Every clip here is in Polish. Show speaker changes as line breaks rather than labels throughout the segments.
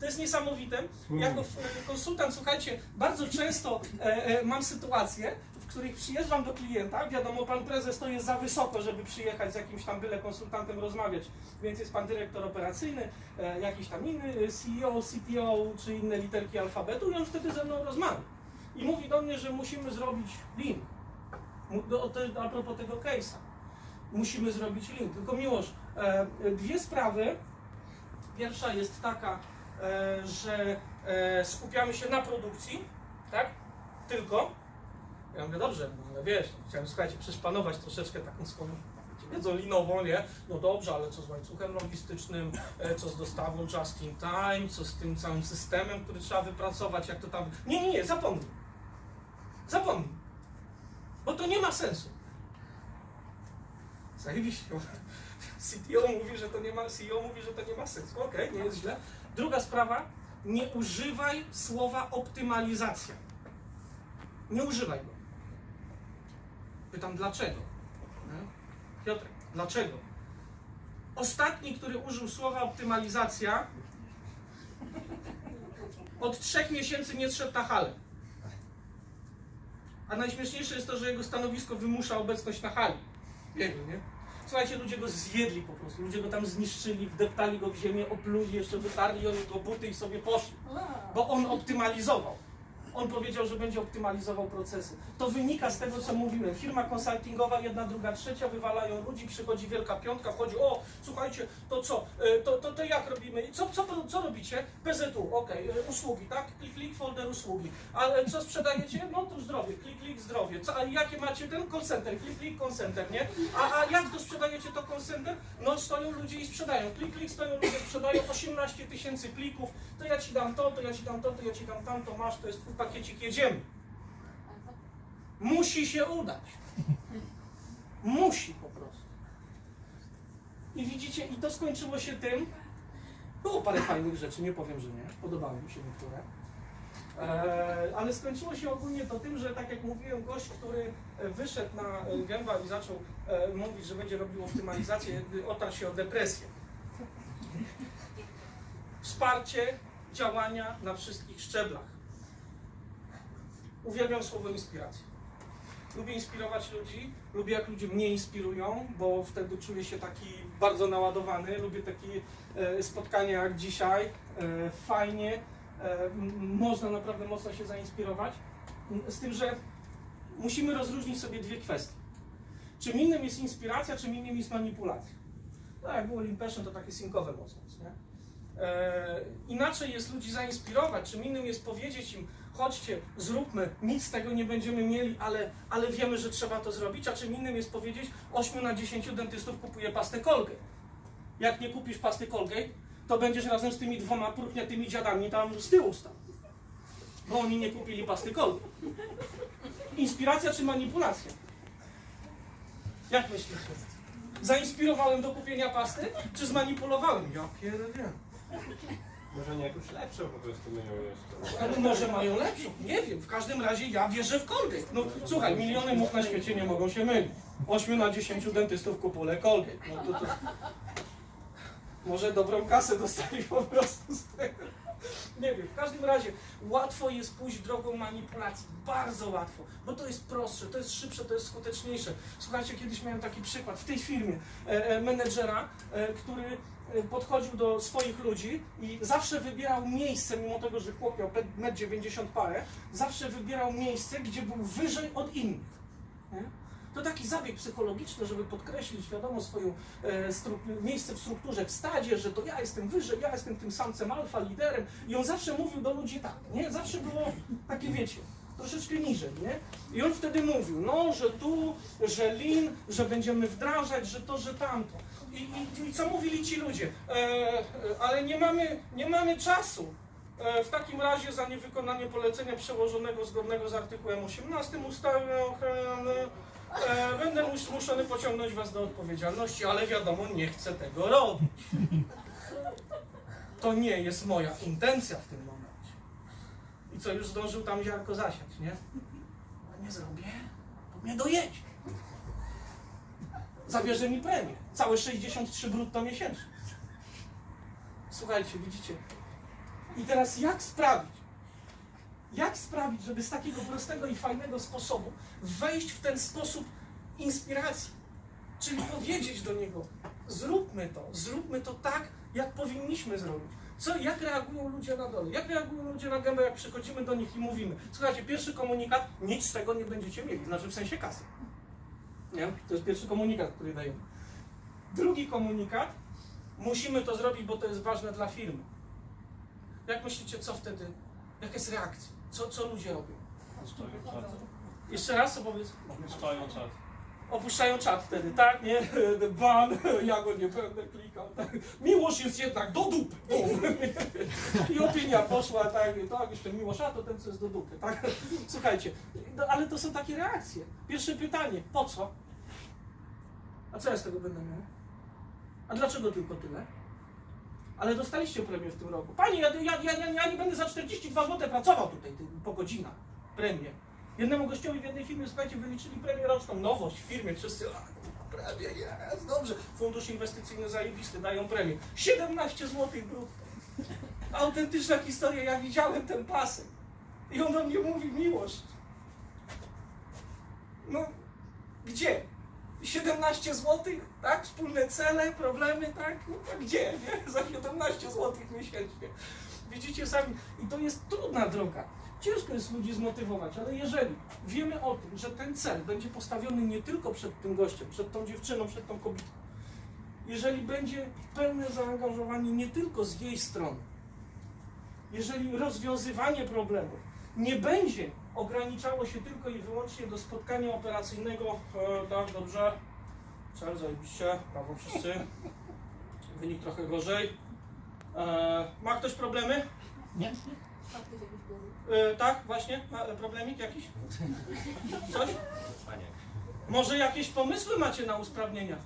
To jest niesamowite. Jako f- konsultant, słuchajcie, bardzo często e, e, mam sytuacje, w których przyjeżdżam do klienta, wiadomo, pan prezes to jest za wysoko, żeby przyjechać z jakimś tam byle konsultantem rozmawiać, więc jest pan dyrektor operacyjny, e, jakiś tam inny CEO, CTO, czy inne literki alfabetu i on wtedy ze mną rozmawia. I mówi do mnie, że musimy zrobić link. A propos tego case'a. Musimy zrobić link. Tylko miłość, dwie sprawy. Pierwsza jest taka, że e, skupiamy się na produkcji, tak? Tylko. Ja mówię, dobrze, no wiesz, chciałem, słuchajcie, przeszpanować troszeczkę taką swoją wiedzą linową, nie? No dobrze, ale co z łańcuchem logistycznym, e, co z dostawą just in time, co z tym całym systemem, który trzeba wypracować, jak to tam... Nie, nie, nie, zapomnij. Zapomnij. Bo to nie ma sensu. Zajebiście. CTO mówi, że to nie ma, CEO mówi, że to nie ma sensu. Okej, nie jest źle. Druga sprawa, nie używaj słowa optymalizacja. Nie używaj go. Pytam dlaczego? Piotrek, dlaczego? Ostatni, który użył słowa optymalizacja, od trzech miesięcy nie zszedł na halę. A najśmieszniejsze jest to, że jego stanowisko wymusza obecność na hali. Jego, nie? Słuchajcie, ludzie go zjedli po prostu. Ludzie go tam zniszczyli, wdeptali go w ziemię, opluli, jeszcze wytarli o niego buty i sobie poszli. Bo on optymalizował. On powiedział, że będzie optymalizował procesy. To wynika z tego, co mówiłem. Firma konsultingowa, jedna, druga, trzecia, wywalają ludzi, przychodzi Wielka Piątka, wchodzi, o, słuchajcie, to co, E, to, to, to jak robimy? Co, co, co robicie? PZU, e, usługi, tak? Klik, klik, folder usługi. Ale co sprzedajecie? No to zdrowie, klik, klik, zdrowie. Co, a jakie macie ten call? Klik, klik, call center, nie? A, a jak to sprzedajecie to call center? No stoją ludzie i sprzedają. Klik, klik, stoją ludzie, sprzedają 18 tysięcy plików. To ja ci dam to, to ja ci dam to, to ja ci dam tamto, masz, to jest twój pakiecik, jedziemy. Musi się udać. Musi po prostu. I widzicie, i to skończyło się tym, było parę fajnych rzeczy, nie powiem, że nie, podobały mi się niektóre. Eee, ale skończyło się ogólnie to tym, że tak jak mówiłem, gość, który e, wyszedł na e, gęba i zaczął e, mówić, że będzie robił optymalizację, otarł się o depresję. Wsparcie działania na wszystkich szczeblach. Uwielbiam słowo inspiracja. Lubię inspirować ludzi, lubię jak ludzie mnie inspirują, bo wtedy czuję się taki bardzo naładowany. Lubię takie e, spotkania jak dzisiaj. E, fajnie, e, można naprawdę mocno się zainspirować. Z tym, że musimy rozróżnić sobie dwie kwestie. Czym innym jest inspiracja, czym innym jest manipulacja. No jak było Limpeszem, to takie synkowe mocno nie? E, inaczej jest ludzi zainspirować, czym innym jest powiedzieć im, chodźcie, zróbmy, nic z tego nie będziemy mieli, ale, ale wiemy, że trzeba to zrobić, a czym innym jest powiedzieć, 8 na 10 dentystów kupuje pastę Colgate. Jak nie kupisz pasty Colgate, to będziesz razem z tymi dwoma purchniatymi dziadami tam z tyłu stał. Bo oni nie kupili pasty Colgate. Inspiracja czy manipulacja? Jak myślisz? Zainspirowałem do kupienia pasty, czy zmanipulowałem? Ja pierdolę.
Może nie jakąś lepszą po prostu myją jeszcze.
Ale może mają lepszą, nie wiem. W każdym razie ja wierzę w Colgate. No słuchaj, miliony much na świecie nie mogą się mylić. 8 na 10 dentystów kupuje Colgate. No to, to... Może dobrą kasę dostali po prostu z tego. Nie wiem, w każdym razie łatwo jest pójść drogą manipulacji, bardzo łatwo, bo to jest prostsze, to jest szybsze, to jest skuteczniejsze. Słuchajcie, kiedyś miałem taki przykład w tej firmie e, e, menedżera, e, który podchodził do swoich ludzi i zawsze wybierał miejsce, mimo tego, że chłop miał 1,90 m parę, zawsze wybierał miejsce, gdzie był wyżej od innych. Nie? To taki zabieg psychologiczny, żeby podkreślić, wiadomo, swoją e, stru- miejsce w strukturze, w stadzie, że to ja jestem wyżej, ja jestem tym samcem alfa, liderem. I on zawsze mówił do ludzi tak, nie? Zawsze było takie, wiecie, troszeczkę niżej, nie? I on wtedy mówił, no, że tu, że lin, że będziemy wdrażać, że to, że tamto. I, i, i co mówili ci ludzie? E, e, ale nie mamy, nie mamy czasu. E, W takim razie za niewykonanie polecenia przełożonego zgodnego z artykułem 18 ustawy o ochronie e, będę mus- zmuszony pociągnąć was do odpowiedzialności, ale wiadomo, nie chcę tego robić. To nie jest moja intencja w tym momencie. I co, już zdążył tam ziarko zasiać, nie? A nie zrobię, to mnie dojedzie. Zabierze mi premię. Całe 63 brutto miesięcznie. Słuchajcie, widzicie, I teraz jak sprawić, jak sprawić, żeby z takiego prostego i fajnego sposobu wejść w ten sposób inspiracji? Czyli powiedzieć do niego, zróbmy to, zróbmy to tak, jak powinniśmy zrobić. Co, jak reagują ludzie na dole? Jak reagują ludzie na gębę, jak przychodzimy do nich i mówimy, słuchajcie, pierwszy komunikat, nic z tego nie będziecie mieli, znaczy w sensie kasy. Nie? To jest pierwszy komunikat, który dajemy. Drugi komunikat, musimy to zrobić, bo to jest ważne dla firmy. Jak myślicie, co wtedy, jaka jest reakcja? Co, co ludzie robią? Jeszcze raz opowiedz.
Stoją czas.
Opuszczają czat wtedy, tak? Nie? Ban, ja go nie będę klikał. Tak? Miłość jest jednak do dupy. Bum. I opinia poszła, tak, tak, jeszcze miłość, a to ten, co jest do dupy, tak? Słuchajcie, no, ale to są takie reakcje. Pierwsze pytanie, po co? A co ja z tego będę miał? A dlaczego tylko tyle? Ale dostaliście premię w tym roku. Panie, ja, ja, ja, ja, nie będę za 42 zł pracował tutaj po godzinach. Premię. Jednemu gościowi w jednej firmie, słuchajcie, wyliczyli premię roczną, nowość w firmie, wszyscy, a, premię, jest, dobrze. Fundusz inwestycyjny zajebisty, dają premię. 17 zł brutto. Autentyczna historia, ja widziałem ten pasek. I on do mnie mówi, miłość. No, gdzie? 17 zł, tak? Wspólne cele, problemy, tak? No, a gdzie, nie? Za 17 zł miesięcznie. Widzicie sami, i to jest trudna droga. Ciężko jest ludzi zmotywować, ale jeżeli wiemy o tym, że ten cel będzie postawiony nie tylko przed tym gościem, przed tą dziewczyną, przed tą kobietą, jeżeli będzie pełne zaangażowanie nie tylko z jej strony, jeżeli rozwiązywanie problemów nie będzie ograniczało się tylko i wyłącznie do spotkania operacyjnego, e, tak, dobrze, cel zajebiście, brawo wszyscy, wynik trochę gorzej. E, ma ktoś problemy?
Nie?
E, tak, właśnie, ma problemik jakiś? Coś? Może jakieś pomysły macie na usprawnienia?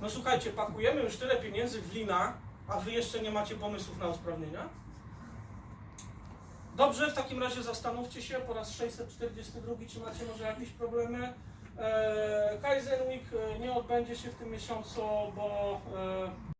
No słuchajcie, pakujemy już tyle pieniędzy w lina, a wy jeszcze nie macie pomysłów na usprawnienia? Dobrze, w takim razie zastanówcie się po raz 642, czy macie może jakieś problemy. Eee, Kaizen Week e, nie odbędzie się w tym miesiącu, bo e,